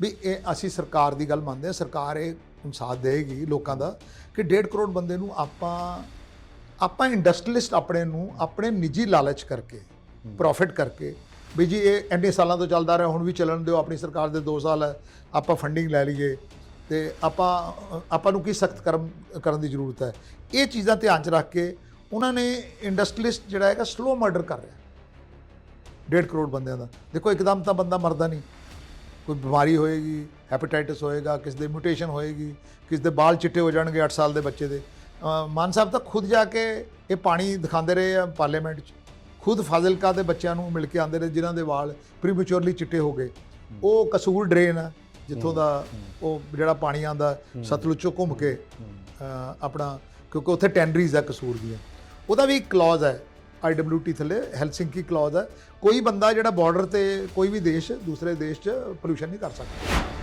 ਵੀ ਇਹ ਅਸੀਂ ਸਰਕਾਰ ਦੀ ਗੱਲ ਮੰਨਦੇ ਹਾਂ ਸਰਕਾਰ ਇਹ ਇਨਸਾਫ ਦੇਗੀ ਲੋਕਾਂ ਦਾ ਕਿ 1.5 ਕਰੋੜ ਬੰਦੇ ਨੂੰ ਆਪਾਂ ਆਪਾਂ ਇੰਡਸਟਰੀਲਿਸਟ ਆਪਣੇ ਨੂੰ ਆਪਣੇ ਨਿੱਜੀ ਲਾਲਚ ਕਰਕੇ ਪ੍ਰੋਫਿਟ ਕਰਕੇ ਵੀ ਜੀ ਇਹ ਇੰਨੇ ਸਾਲਾਂ ਤੋਂ ਚੱਲਦਾ ਰਿਹਾ ਹੁਣ ਵੀ ਚੱਲਣ ਦਿਓ ਆਪਣੀ ਸਰਕਾਰ ਦੇ 2 ਸਾਲ ਹੈ ਆਪਾਂ ਫੰਡਿੰਗ ਲੈ ਲਈਏ ਤੇ ਆਪਾਂ ਆਪਾਂ ਨੂੰ ਕੀ ਸਖਤ ਕਰਮ ਕਰਨ ਦੀ ਜ਼ਰੂਰਤ ਹੈ? ਇਹ ਚੀਜ਼ਾਂ ਧਿਆਨ 'ਚ ਰੱਖ ਕੇ ਉਹਨਾਂ ਨੇ ਇੰਡਸਟਰੀਲਿਸਟ ਜਿਹੜਾ ਹੈਗਾ ਸਲੋ ਮਰਡਰ ਕਰ ਰਿਹਾ। 1.5 ਕਰੋੜ ਬੰਦਿਆਂ ਦਾ। ਦੇਖੋ ਇੱਕਦਮ ਤਾਂ ਬੰਦਾ ਮਰਦਾ ਨਹੀਂ। ਕੋਈ ਬਿਮਾਰੀ ਹੋਏਗੀ ਹੈਪੇਟਾਈਟਿਸ ਹੋਏਗਾ ਕਿਸ ਦੇ ਮਿਊਟੇਸ਼ਨ ਹੋਏਗੀ ਕਿਸ ਦੇ ਬਾਲ ਚਿੱਟੇ ਹੋ ਜਾਣਗੇ 8 ਸਾਲ ਦੇ ਬੱਚੇ ਦੇ ਮਾਨ ਸਾਹਿਬ ਤਾਂ ਖੁਦ ਜਾ ਕੇ ਇਹ ਪਾਣੀ ਦਿਖਾਉਂਦੇ ਰਹੇ ਆ ਪਾਰਲੀਮੈਂਟ 'ਚ। ਖੁਦ ਫਾਜ਼ਿਲਕਾ ਦੇ ਬੱਚਿਆਂ ਨੂੰ ਮਿਲ ਕੇ ਆਉਂਦੇ ਰਹੇ ਜਿਨ੍ਹਾਂ ਦੇ ਵਾਲ ਪ੍ਰੀਮੈਚੁਰਲੀ ਚਿੱਟੇ ਹੋ ਗਏ। ਉਹ ਕਸੂਰ ਡਰੇਨ ਆ ਜਿੱਥੋਂ ਦਾ ਉਹ ਜਿਹੜਾ ਪਾਣੀ ਆਂਦਾ ਸਤਲੁਜ ਚੋਂ ਘੁੰਮ ਕੇ ਆਪਣਾ ਕਿਉਂਕਿ ਉੱਥੇ ਟੈਂਡਰੀਜ਼ ਆ ਕਸੂਰ ਦੀਆਂ। ਉਹਦਾ ਵੀ ਇੱਕ ਕਲੌਜ਼ ਹੈ ਆਈਡਬਲਯੂਟੀ ਥੱਲੇ ਹੈਲਸਿੰਕੀ ਕਲੌਜ਼ ਹੈ। ਕੋਈ ਬੰਦਾ ਜਿਹੜਾ ਬਾਰਡਰ ਤੇ ਕੋਈ ਵੀ ਦੇਸ਼, ਦੂਸਰੇ ਦੇਸ਼ 'ਚ ਪੋਲੂਸ਼ਨ ਨਹੀਂ ਕਰ ਸਕਦਾ।